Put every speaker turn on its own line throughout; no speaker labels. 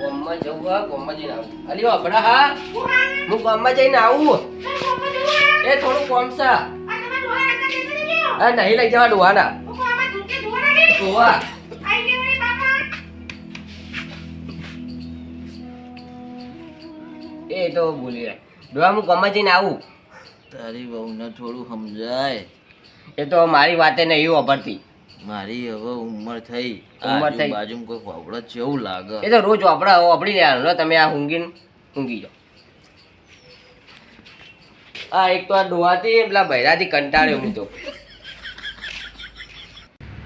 ગામમાં જવું હા ગામમાં જઈને આવું. અલી વાપડા હા? હું ગામમાં જઈને આવું. એ થોડું કોમ છે. હા નહીં લઈ જવા ડોહાના ડોહા એ તો ભૂલી ગયા ડોહા હું ગામમાં જઈને આવું.
તારી વહુને થોડું સમજાય.
એ તો મારી વાતે નહીં વાપરતી
મારી હવે ઉંમર થઈ.
ઉંમર થઈ.
બાજુ કોઈ વાવડે જેવું લાગે.
એ તો રોજ વાપડા વાપડી રહ્યા લો તમે આ ઊંઘીને ઊંઘી જાઓ. આ એક તો આ ડોહાથી પેલા બૈરાથી કંટાળ્યો હું તો.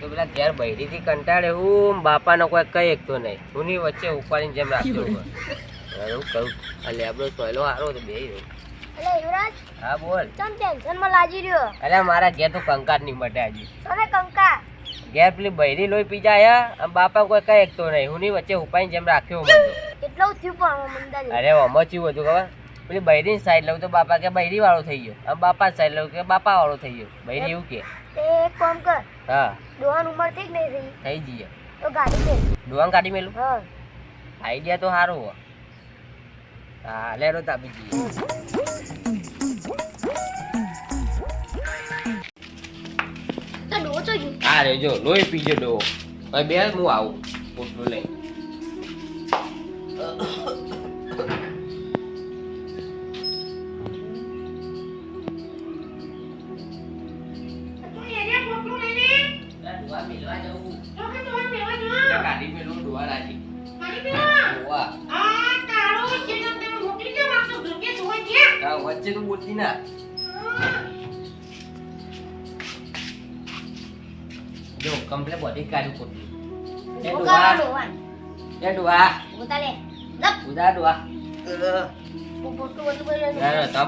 તો પેલા ઘેર બૈરીથી કંટાળે હું બાપાનો કોઈ કઈ એકતો નહીં. હુંની વચ્ચે ઉપાડીને જેમ રાખતો હું કરું આ લેબડો સોયલો હારો તો બે
યુવરાજ
હા બોલ.
ચમ ટેન્શનમાં લાગી રહ્યો?
અરે મારા ઘેર તો કંકાટ નહીં મટે આજે.
તમે કંકા?
ઘેર પેલી બૈરી લોહી પી જાય અને બાપા કોઈ કઈ એકતો નહીં. હું ની વચ્ચે ઉપાડીને જેમ રાખ્યો તો
કેટલું થયું પણ
અરે ઓમાં ચેવું હતું ખબર? પેલી બૈરીની સાઈડ લઉં તો બાપા કે બૈરી વાળો થઈ ગયો. આમ બાપા સાઈડ લઉં કે બાપા વાળો થઈ ગયો. બૈરી એવું કે.
તે એક કામ કર.
હા.
ડોહાન ઉંમર થઈ કે નહીં થઈ
થઈ જઈએ.
તો ગાડી મેલ
ડોવાન ગાડી મેલું?
હા.
આઈડિયા તો સારો હો હા લેરો તાપી જઈએ
તો ડોહો તો ગયું
હા રે જો લોહી પીજો ડો હવે બે હું આવું. પોટલું લઈ. વચ્ચે તો બોલતી ના. જો કમ્પ્લેટ બોડી કાઢ્યું પોટલું એ ડોવા એ ડોવા
ઉતારે લપ.
ઉદા ડોવા
પોટલું બધું બધું
તા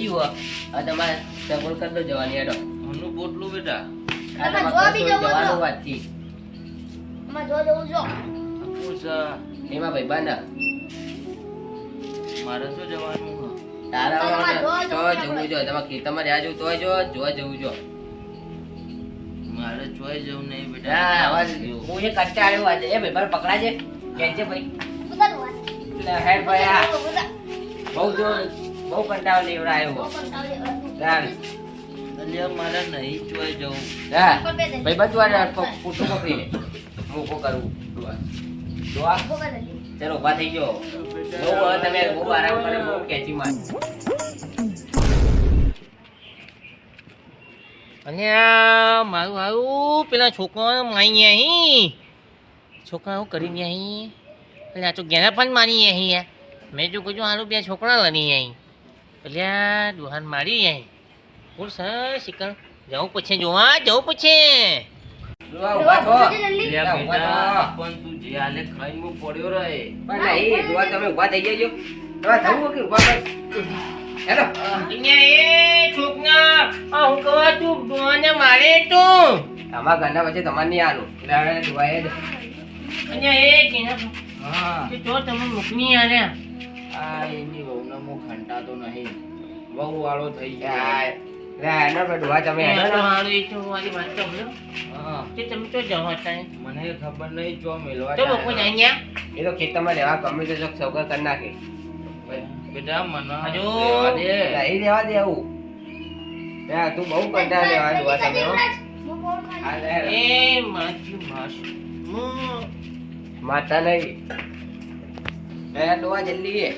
ગયું હો. હવે તમારે સગવડ કરી દો જવાની હેડો.
મનનું પોટલું બેટા.
જવાનું
તો.
વાતથી.
એમાં જો જવું જો.
એમાં ભાઈબંધ
મારે શું જવાનું?
તારા તો
જવું
જો તમારે ખેતરમાં રહ્યા જવું તોય જો જોવા જવું જો.
ચોય જવું નહીં બેટા.
અવાજ હું એ કંટાળ્યો આજે. એ ભાઈ પકડાજે. કેજે ભાઈ? હેડ ભાઈ આ. બહુ જો બહુ કંટાળો લેવડા આવ્યો. ચાલ.
મારે નહીં ચોય જવું
હા ભાઈ તું આ પ- પોટલું પકડી હું ઊભો કરું. દુઆ. ઊભા થઈ ગયો. બહુ તમે બહુ આરામ કરે બહુ કેચી માર.
અને આ મારું હારું પેલા છોકરાને મારી અહીં. છોકરા હું કરી અહીં? એટલે આ તો ઘેરા પણ મારી અહીં યાર મેં જો કીધું હારું બે છોકરા લની અહીં. એટલે આ દુહાન મારી અહીં. બોલ સર શિકર જવું પછી જોવા જવું પછી
પડ્યો રહે.
તમે ઊભા થઈ જજો. હવે થવું કે ઊભા કર? હેલો.
અહીંયા એ છોકરા આ હું કહેવા તું દુહાને મારે તું.
અમારા ઘરના વચ્ચે તમારે નહીં આનું. એટલે હવે જ.
અહીંયા એ કેના
હા.
જો તમે મૂકની આવ્યા
આ એની વહુને હું ખંટાતો નહીં. બહુ વાળો થઈ જાય
લે, એનો તમે હેડો ને.
એ તો મારી વાત તો.
હા.
તમે તો જવા હતા
મને ખબર નહીં જો મેલવા
તો
જાય.
અહીંયા.
એ તો ખેતરમાં રહેવા ગમે તો સગવડ કરી નાખે.
બેટા મને
હજુ.
નહીં રહેવા દે આવું. તું બહુ કંટાળ લેવા દુઆ તમે.
એ માજી માસ.
માતા નહીં. એ દુઆ જલ્દી એ.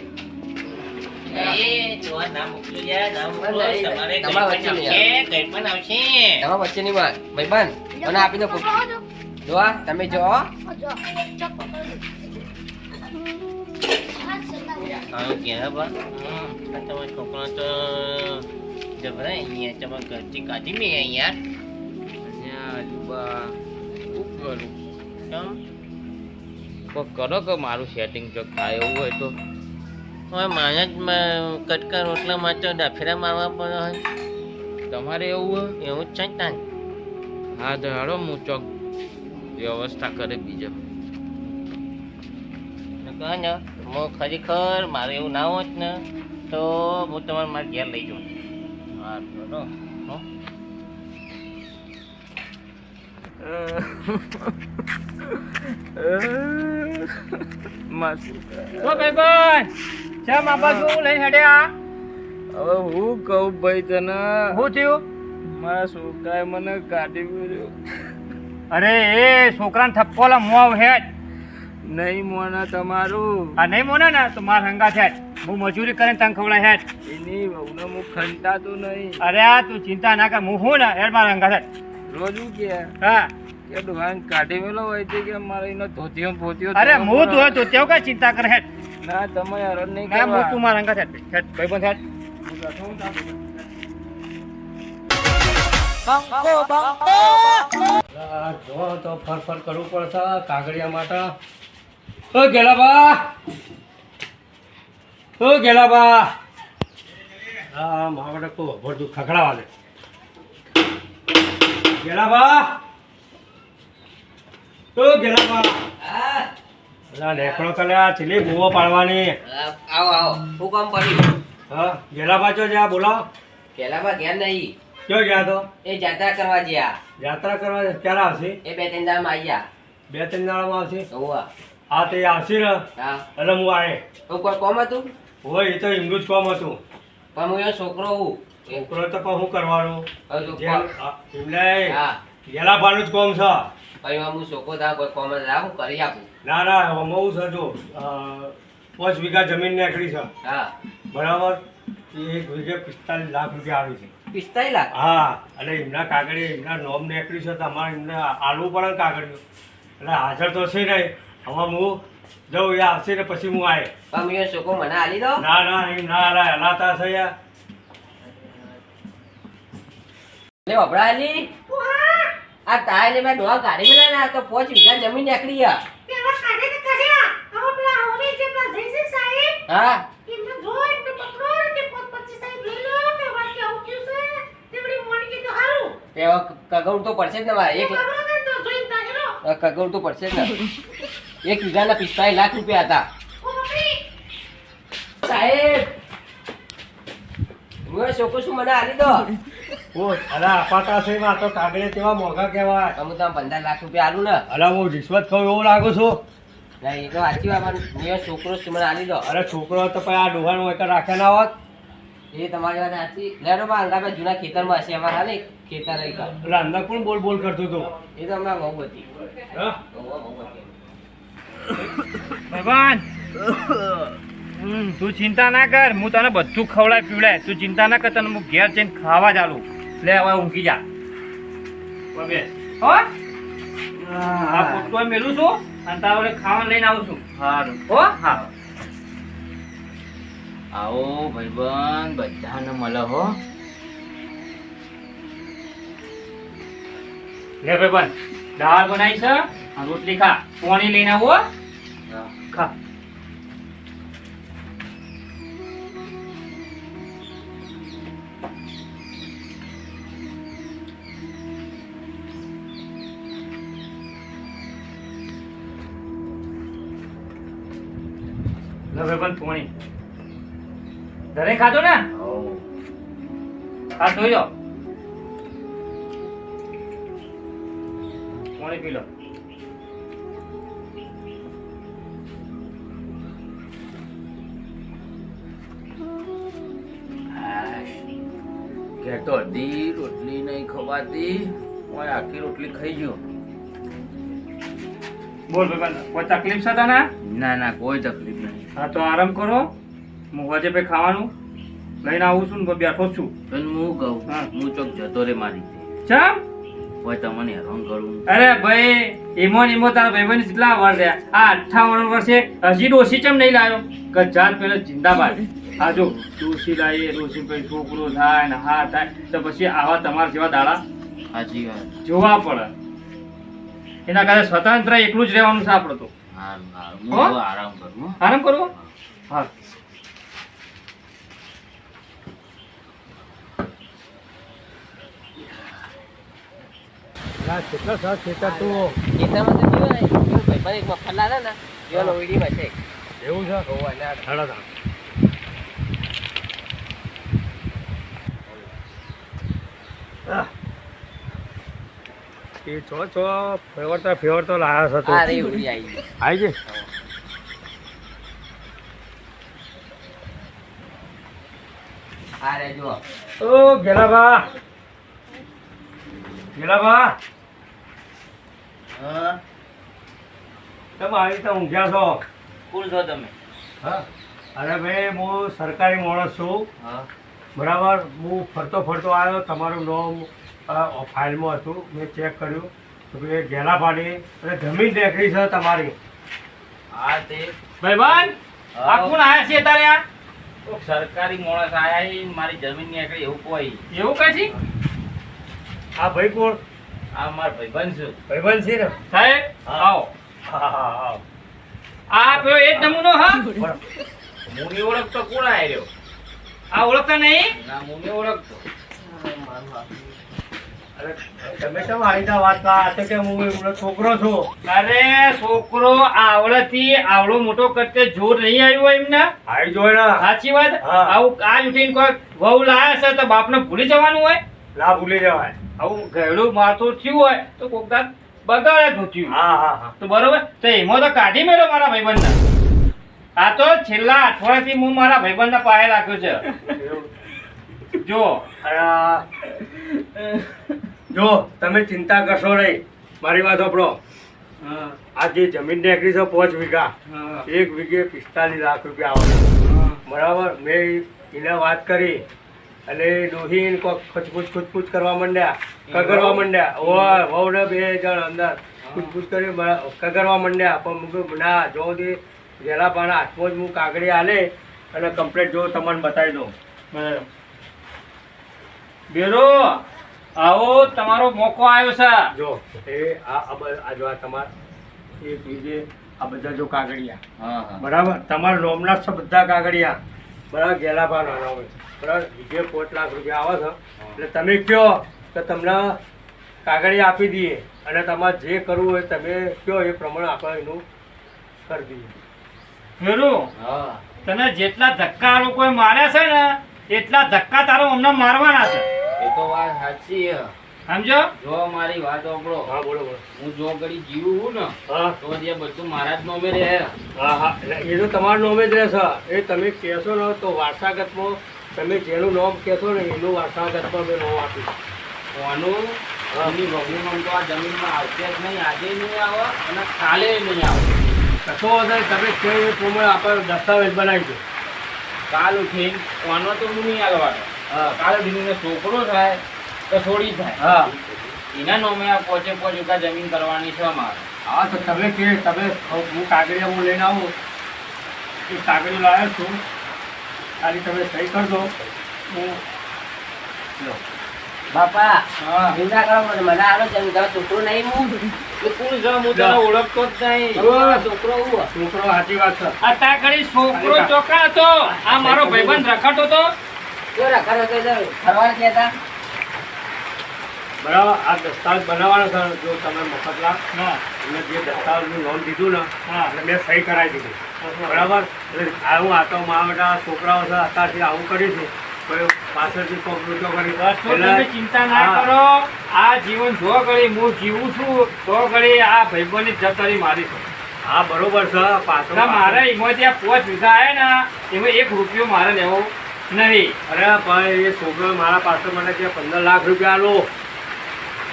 એ જોવા ના મોકલો યાર ના મોકલો. તમારે કઈ
તમારા
પણ
વચ્ચે
આવશે
તમારા ની વાત. ભાઈબંધ મને આપી દો પુસ્તક. તમે જો
છોકરા તો જબરા અહીંયા તમારે ઘરથી કાઢી મેં અહીંયા.
કોક કરો? કે મારું સેટિંગ જો થાય એવું હોય તો.
હવે જ કટકા રોટલા માટે ડાફેરા મારવા પડે હોય.
તમારે એવું હોય?
એવું જ છે તાન.
હા તો હાલો હું ચોક વ્યવસ્થા કરે બીજો.
કહે હું ખરેખર મારે એવું ના હોત ને તો હું તમારે મારા ઘેર લઈ જાઉં.
હા ચલો
હો?
અ,
માસુ
ચા માપા શું લઈ હેડ્યા.
હવે હું કહું ભાઈ તને
શું થયું?
મારા છોકરાએ મને કાઢી
અરે એ છોકરાને થપ્પો લા મોં હેડ.
નહીં મોના તમારું.
આ નહીં મોના ને? તો માર હંગા છે હું મજૂરી કરીને તને ખવડાય હેઠ
એની વહુને હું ખંટાતો નહીં.
અરે આ તું ચિંતા ના કર. હું હું ને? હેડ માર હંગા છે
રોજ હું કે?
હા.
કે દુકાન કાઢી મેલો હોય છે કે મારે એનો ધોતિયો ને
અરે હું તું. તું તેવું કઈ ચિંતા કરે હેઠ
ના તમે હેરાન નહીં
ના હું તું
કરવા
માર હંગા છે હેડ ભાઈબંધ હેડ
આ જો તો ફર ફર કરવું પડશે કાગળિયા માટે. ઓ ગેલાબા ઓ ગેલાબા હા માવડે કો ભરતું ખખડાવા દે. ગેલાબા ઓ ગેલાબા
હા
નેકળો કલ્યા છેલ્લી બુવો પાડવાની.
આવો આવો. હું કામ પડ્યું?
હા ગેલાબા જો જ્યાં બોલાવો
પેલામાં ઘેર નહીં.
ક્યો ગયા તો?
એ જાત્રા કરવા ગયા
જાત્રા કરવા ક્યારે આવશે?
એ બે ત્રણ દામ આવ્યા
બે ત્રણ દાડામાં આવશે?
હોવા.
હા તે આવશે ને?
હા.
એટલે હું આવે
હું કોઈ કોમ હતું?
હોય એ તો એમનું જ કોમ હતું.
પણ હું એ છોકરો હું.
છોકરો તો પણ શું કરવાનું?
તું
એમને
હા.
ગેલા ભાનું જ કોમ છે.
પછી હું છોકરો થાય કોઈ કોમ હું કરી આપું.
ના ના હું છે જો પાંચ વીઘા જમીન નીકળી છે.
હા.
બરાબર? એ એક વીઘે પિસ્તાલીસ લાખ રૂપિયા આવી છે.
પિસ્તાઈ લાખ?
હા અને એમના કાગળી એમના નોમ નીકળી છે તમારે એમને આલવું પડે ને કાગળિયું. એટલે હાજર તો છે નહીં. હવે હું જઉં એ આવશે ને પછી હું આવે
હું એ છોકરો મને આલી દો.
ના ના એમ ના હલાય હલાતા છે યાર.
લે આ તાય ને મેં ડોહા મેલા ને તો પોચ વીઘા જમીન નીકળી આ. હા? તે કગવડ તો પડશે જ ને મારે એક કગવડ તો પડશે જ ને. એક વીઘાના પિસ્તાલીસ લાખ રૂપિયા હતા. સાહેબ હું છોકરો છું મને આલી દો?
ઓ અલા અપાતા છે તો કેવા મોંઘા કહેવાય.
તમે તમે પંદર લાખ રૂપિયા આલું ને?
અલા હું રિશ્વત ખાઉં એવું લાગુ છું?
નહીં એ તો સાચી વાત પણ છોકરો શું મને આલી દો.
અરે છોકરો તો પછી આ ડોહાનું એક રાખ્યા ના હોત.
એ તમારી વાત સાચી. લેડો માં અંગાપે જૂના ખેતરમાં હશે અમારા હાલે ખેતર રહી ગયા
અંદર કોણ બોલ બોલ કરતું હતું?
એ તો હમણાં બહુ બધી
હા?
બહુ બહુ
હમ, તું ચિંતા ના કર હું તને બધું ખવડાય પીવડાય. તું ચિંતા ના કર તને હું ઘેર જઈને ખાવા ચાલુ લે હવે ઊંઘી જા. હો? આ પોટકો મેલું છું અને તારે ખાવાનું લઈને આવું છું.
સારું
હો? હા
આવો ભાઈબંધ બધાને મળે હો.
લે ભાઈબંધ દાળ બનાવી છે રોટલી ખા. પોણી લઈને આવું હો. ખા લે પોણી ઘરે ખાધું ને? હા જોઈ લો. પોણી પી લો.
કે તો અડધી રોટલી નહીં ખવાતી. કોઈ આખી રોટલી ખાઈ ગયો.
બોલ ભાઈબંધ કોઈ તકલીફ છે તને?
ના ના કોઈ તકલીફ નહીં.
હા તો આરામ કરો. હું વજે પે ખાવાનું. લઈને આવું છું ને બેઠો છું.
પણ હું કહું?
હા.
ચોક જતો રે મારી
ચમ?
કોઈ તમને હેરાન કરું
અરે ભાઈ ઈમો ને ઈમો તારા ભાઈબંધ કેટલા વાર રહ્યા. આ અઠાવન વર્ષે હજી ડોસી ચમ નહીં લાવ્યો જાત પેલો જિંદાબાદ. આ જો તુલસી લાવીએ તુલસી પછી છોકરો થાય ને હા થાય તો પછી આવા તમારા જેવા દાડા
સાચી વાત.
જોવા પડે. એના કારણે સ્વતંત્ર એકલું જ રહેવાનું છે આપણે તો.
આરામ કરું
આરામ કરવો હા.
કેટલો સરસ ખેતર તું.
ખેતરમાં તો કેવું ને ભાઈ એક ને છે.
એવું છે
હોવા ના
હેડો તાણ. આહ. એ છો છો. ફેવરતા ફેવરતો લાયા છે તો
આ રે ઉડી આવી ગઈ.
આવી છે
અરે જો
ઓ ગેલાબા ગેલાબા
હા?
તમે આવી રીતે ઊંઘ્યા છો?
કોણ છો તમે.
હા. અરે ભાઈ હું સરકારી માણસ છું.
હા.
બરાબર હું ફરતો ફરતો આવ્યો તમારું નામ ફાઇલમાં હતું મેં ચેક કર્યું. તો કે પાડી અને જમીન દેખડી છે તમારી.
હા તે
ભાઈબંધ આ કોણ આયા છે તારે આ?
સરકારી માણસ આયા ઈ મારી જમીનની આગળ એવું કોઈ.
એવું કઈ છે?
આ ભાઈ કોણ?
આ મારા ભાઈબંધ છે.
ભાઈબંધ છે ને?
સાહેબ
હા.
આવો.
હા હા હા.
આ પેલો એ જ નમૂનો હા?
હું ની ઓળખતો કોણ આયરો
આ ઓળખતા નહીં?
ના હું ની ઓળખતો.
અરે તમે કેમ આવી વાત આ કે હું છોકરો છું?
અરે છોકરો આવડેથી આવડો મોટો કરતે જોર નહીં આવ્યું હોય એમને?
આવી જોઈ ને
સાચી વાત. આવું આજ ઉઠીને કોઈ વહુ લાયા છે તો બાપને ભૂલી જવાનું હોય?
ના ભૂલી જવાય.
આવું ગયડું માથું થયું હોય તો કોક દાડ બગાડે
હા હા હા.
તો બરોબર? તો એમાં તો કાઢી મેળો મારા ભાઈબંધને. આ તો છેલ્લા અઠવાડિયાથી હું મારા ભાઈબંધના પાયે રાખ્યો છે. જો
જો તમે ચિંતા કરશો નહીં. મારી વાત
આપણો
આ જે જમીન નીકળી છે પાંચ વીઘા એક વીઘે પિસ્તાલીસ લાખ રૂપિયા આવે બરાબર? મેં એને વાત કરી અને ડોહીન કોક ખચપુચ ખુચપુચ કરવા માંડ્યા કગરવા માંડ્યા. ઓય વહુ બે જણ અંદર ખુચપુચ કરી કગરવા માંડ્યા. પણ મૂક્યું ના જો ગેલા પાના હાથમાં જ હું કાગડી આલે અને કમ્પ્લેટ જો તમને બતાવી દઉં.
બરાબર. બેરો આવો તમારો મોકો આવ્યો છે.
જો એ આ આ જો આ તમારા એક બીજે આ બધા જો
હા
બરાબર? તમારા નોમના છે બધા કાગળિયા. બરાબર? ગેલાભા નાના હોય. બરાબર? બીજે પોચ લાખ રૂપિયા આવે છે. એટલે તમે કહો તો તમને કાગળિયા આપી દઈએ અને તમારે જે કરવું હોય તમે કહો એ પ્રમાણે આપણે એનું કરી દઈએ.
હા.
તને જેટલા ધક્કા આ લોકોએ માર્યા છે ને એટલા ધક્કા તારો અમને મારવાના છે.
એ તો વાત સાચી છે.
સમજો?
જો મારી વાત ઓપડો
હા બોલો બોલો.
હું જો ઘડી જીવું હું ને
હા.
તો જે બધું મારા જ નોમે રહે.
હા હા. એટલે એ તો તમારા નોમે જ રહેશે. એ તમે કહેશો ને તો વારસાગતમાં તમે જેનું નામ કહેશો ને એનું વારસાગતમાં મેં નામ આપીશ.
કોનું? એની વહુનું તો આ જમીનમાં આવશે જ નહીં આજે નહીં આવે અને કાલે નહીં આવે.
કશો વાંધો નહીં. તમે એ પ્રમાણે આપણે દસ્તાવેજ બનાવી દો.
કાલ ઉઠી કોનો તો હું નહીં આગવાનો હા. કાલ ઉઠીને છોકરો થાય તો છોડી થાય.
હા.
એના નોમે આ પોચે પોચ વીઘા જમીન કરવાની છે અમારે.
હા તો તમે કે તમે હું કાગળિયા હું લઈને આવું. એ કાગળિયું લાવ્યો છું. ખાલી તમે સહી કરજો. હું લો.
બાપા ચિંતા કરો મને મને આનો જન્મ તારો છોકરો નહીં હું?
એ કોણ હું તને ઓળખતો જ નહીં.
છોકરો હું?
છોકરો સાચી વાત છે.
અત્યારે ઘડી છોકરો ચોકા હતો. આ મારો ભાઈબંધ રખડતો હતો.
જો રખડો તો ફરવા ગયા
બરાબર આ દસ્તાવેજ બનાવવાનો છે જો તમે મફતલા
હા.
અને જે દસ્તાવેજનું નોંધ દીધું ને
હા.
એટલે મેં સહી કરાવી દીધી. બરાબર? એટલે આવું આ તો બેટા છોકરાઓ છે અત્યારથી આવું કર્યું છે પાછળથી કોક લૂંટો કરી
બસ તો
એટલે-
તમે ચિંતા ના કરો. આ જીવન જો ઘડી હું જીવું છું તો ઘડી આ ભાઈબંધની જતરી મારી છે.
હા બરોબર છે પાછો
તો મારે એમાં પોચ વીઘા આવ્યા ને એમાં એક રૂપિયો મારે લેવો નહીં.
અરે ભાઈ એ છોકરો મારા પાસે મને કે પંદર લાખ રૂપિયા લો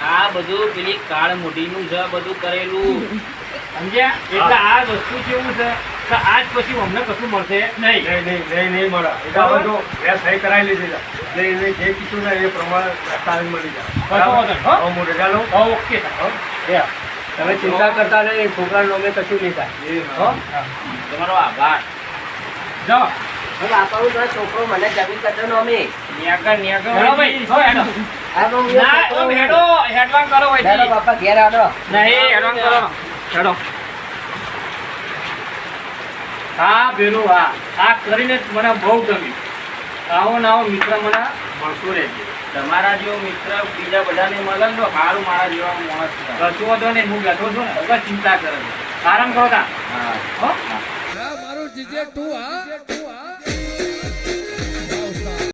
આ બધું પેલી કાળ મૂઢીનું છે બધું કરેલું.
સમજ્યા? એટલે આ વસ્તુ કેવું છે? કે આજ પછી અમને કશું મળશે નહીં.
નહીં નહીં નહીં નહીં મળે. એટલે હવે જો મેં સહી કરાવી લીધી એટલે એને જે કીધું ને એ પ્રમાણે દસ્તાવેજ મળી જાય.
હો?
રજા લઉં?
ઓકે
તમે ચિંતા કરતા નહીં છોકરાનું અમે કશું નહીં થાય.
તમારો આભાર.
જાઓ.
હું છોકરો મને જમીન કરતો નો અમે.
ન્યાગર ન્યાગર
હેડો ભાઈ. હો હેડો. ના હેડો. હેડવાન કરો
બાપા ઘેર આવો.
નહીં હેડવાન કરો. હેડો. હા બેરું હા. આ કરીને મને બહુ ગમ્યું. આવો ને આવો મિત્ર મને મળતો રહેજે.
તમારા જેવો મિત્ર બીજા બધાને મળે ને તો સારું મારા જેવા માણસ.
કશું વાંધો નહીં હું બેઠો છું ને હવે ચિંતા કરે છે. આરામ કરો તા.
હા.
હો?
મારું જીજે તું હા.